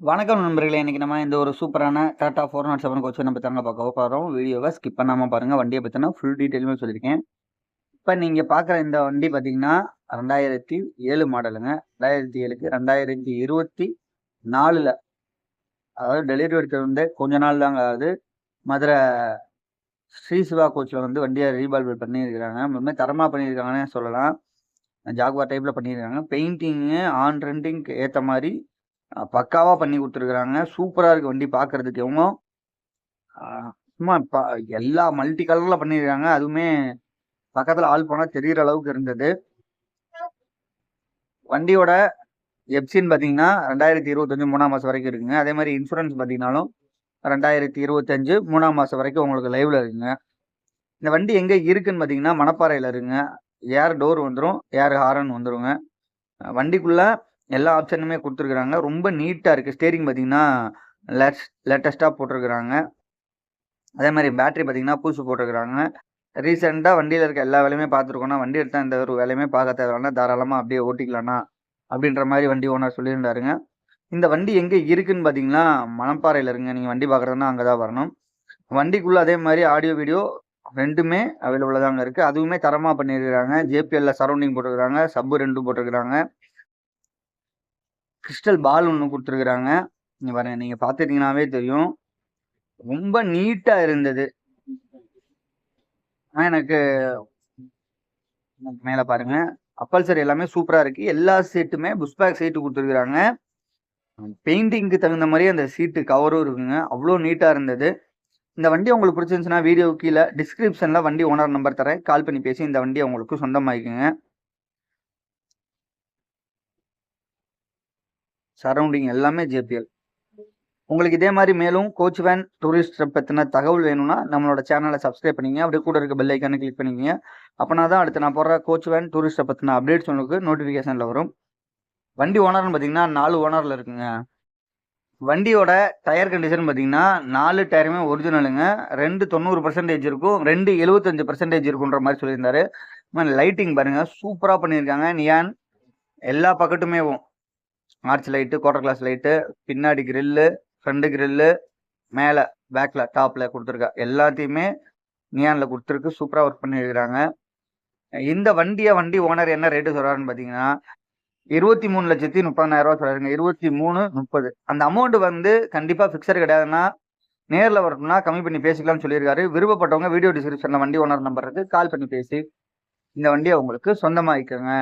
வணக்கம் நண்பர்களே இன்றைக்கி நம்ம இந்த ஒரு சூப்பரான Tata four naught seven coach நம்ம தாங்க பார்க்க போகிறோம் வீடியோவை ஸ்கிப் பண்ணாமல் பாருங்கள் வண்டியை பற்றினா ஃபுல் டீட்டெயிலுமே சொல்லியிருக்கேன் இப்போ நீங்கள் பார்க்குற இந்த வண்டி பார்த்தீங்கன்னா ரெண்டாயிரத்தி ஏழு மாடலுங்க ரெண்டாயிரத்தி ஏழுக்கு ரெண்டாயிரத்தி இருபத்தி நாலில் அதாவது டெலிவரி எடுத்தது வந்து கொஞ்ச நாள் தாங்க. அதாவது மதுரை ஸ்ரீ சிவா கோச்சில் வந்து வண்டியை ரீபால்வல் பண்ணியிருக்கிறாங்க. மாதிரி தரமாக பண்ணியிருக்காங்கன்னு சொல்லலாம். ஜாகுவார் டைப்பில் பண்ணியிருக்காங்க. பெயிண்டிங்கு ஆன் ரெண்டிங்க்கு ஏற்ற மாதிரி பக்காவாக பண்ணி கொடுத்துருக்குறாங்க. சூப்பராக இருக்குது வண்டி பார்க்குறதுக்கு இவங்க சும்மா இப்போ எல்லா மல்டி கலரில் பண்ணியிருக்காங்க அதுவுமே பக்கத்தில் ஆள் போனால் தெரிகிற அளவுக்கு இருந்தது. வண்டியோட எப்சின்னு பார்த்தீங்கன்னா ரெண்டாயிரத்தி இருபத்தஞ்சு மூணாம் மாதம் வரைக்கும் இருக்குங்க. அதே மாதிரி இன்சூரன்ஸ் பார்த்தீங்கன்னாலும் ரெண்டாயிரத்தி இருபத்தஞ்சு மூணாம் மாதம் வரைக்கும் உங்களுக்கு லைவில் இருக்குங்க. இந்த வண்டி எங்கே இருக்குன்னு பார்த்தீங்கன்னா மணப்பாறையில் இருக்குங்க. ஏர் டோர் வந்துடும் ஏர் ஹாரன் வந்துடுங்க வண்டிக்குள்ளே எல்லா ஆப்ஷனுமே கொடுத்துருக்குறாங்க. ரொம்ப நீட்டாக இருக்குது ஸ்டேரிங் பார்த்தீங்கன்னா லேட் லேட்டஸ்ட்டாக போட்டிருக்குறாங்க. அதே மாதிரி பேட்ரி பார்த்தீங்கன்னா புதுசு போட்டிருக்கிறாங்க. ரீசெண்டாக வண்டியில் இருக்க எல்லா வேலையுமே பார்த்துருக்கோன்னா வண்டி எடுத்தால் இந்த ஒரு வேலையுமே பார்க்க தேவையான தாராளமாக அப்படியே ஓட்டிக்கலாம்னா அப்படின்ற மாதிரி வண்டி ஓனர் சொல்லியிருந்தாருங்க. இந்த வண்டி எங்கே இருக்குதுன்னு பார்த்தீங்கன்னா மணப்பாறையில் இருங்க. நீங்கள் வண்டி பார்க்குறதுனா அங்கே தான் வரணும். வண்டிக்குள்ளே அதே மாதிரி ஆடியோ வீடியோ ரெண்டுமே அவைலபிளாக தாங்க இருக்குது அதுவுமே தரமாக பண்ணியிருக்கிறாங்க. ஜேபிஎல்ல சரௌண்டிங் போட்டிருக்கிறாங்க. சப்பு ரெண்டும் போட்டிருக்கிறாங்க. கிறிஸ்டல் பால் ஒன்று கொடுத்துருக்குறாங்க. இங்கே பாருங்க நீங்கள் பார்த்துட்டீங்கன்னாவே தெரியும். ரொம்ப நீட்டாக இருந்தது. எனக்கு மேலே பாருங்க. அப்பல்சர் எல்லாமே சூப்பராக இருக்குது எல்லா சீட்டுமே புஷ்பேக் சீட்டு கொடுத்துருக்குறாங்க. பெயிண்டிங்க்கு தகுந்த மாதிரி அந்த சீட்டு கவரும் இருக்குங்க. அவ்வளோ நீட்டாக இருந்தது. இந்த வண்டி உங்களுக்கு பிடிச்சிருந்துச்சுன்னா வீடியோ கீழே டிஸ்கிரிப்ஷனில் வண்டி ஓனர் நம்பர் தரேன். கால் பண்ணி பேசி இந்த வண்டியை உங்களுக்கு சொந்தமாகிக்குங்க சரௌண்டிங் எல்லாமே ஜேபிஎல். உங்களுக்கு இதே மாதிரி மேலும் கோச் வேன் டூரிஸ்ட் பற்றின தகவல் வேணும்னா நம்மளோட சேனலை சப்ஸ்கிரைப் பண்ணிங்க அப்படியே கூட இருக்க பெல் ஐக்கானு கிளிக் பண்ணிக்கங்க. அப்போனா தான் அடுத்து நான் போடுற கோச் வேன் டூரிஸ்ட்டை பற்றின அப்டேட்ஸ் உங்களுக்கு நோட்டிஃபிகேஷனில் வரும். வண்டி ஓனர்னு பார்த்தீங்கன்னா நாலு ஓனரில் இருக்குங்க. வண்டியோட டயர் கண்டிஷன் பார்த்தீங்கன்னா நாலு டயருமே ஒரிஜினலுங்க ரெண்டு தொண்ணூறு பர்சன்டேஜ் இருக்கும். ரெண்டு எழுபத்தஞ்சு பர்சன்டேஜ் இருக்குன்ற மாதிரி சொல்லியிருந்தாரு. லைட்டிங் பாருங்கள் சூப்பராக பண்ணியிருக்காங்க. நியான் எல்லா பக்கட்டுமேவும் arch light quarter glass light பின்னாடி கிரில்லு ஃப்ரண்ட் கிரில்லு மேலே பேக்கில் டாப்பில் கொடுத்துருக்கா. எல்லாத்தையுமே நியானில் கொடுத்துருக்கு. சூப்பராக ஒர்க் பண்ணியிருக்கிறாங்க இந்த வண்டியை வண்டி ஓனர் என்ன ரேட்டு சொல்கிறாருன்னு பார்த்தீங்கன்னா இருபத்தி மூணு லட்சத்தி முப்பதாயிரரூவா சொல்கிறாருங்க இருபத்தி மூணு முப்பது. அந்த அமௌண்ட் வந்து கண்டிப்பாக ஃபிக்ஸர் கிடையாதுன்னா நேரில் வரணும்னா கம்மி பண்ணி பேசிக்கலாம்னு சொல்லியிருக்காரு. விருப்பப்பட்டவங்க வீடியோ டிஸ்கிரிப்ஷனில் வண்டி ஓனர் நம்பருக்கு கால் பண்ணி பேசி இந்த வண்டியை உங்களுக்கு சொந்தமாகிக்கோங்க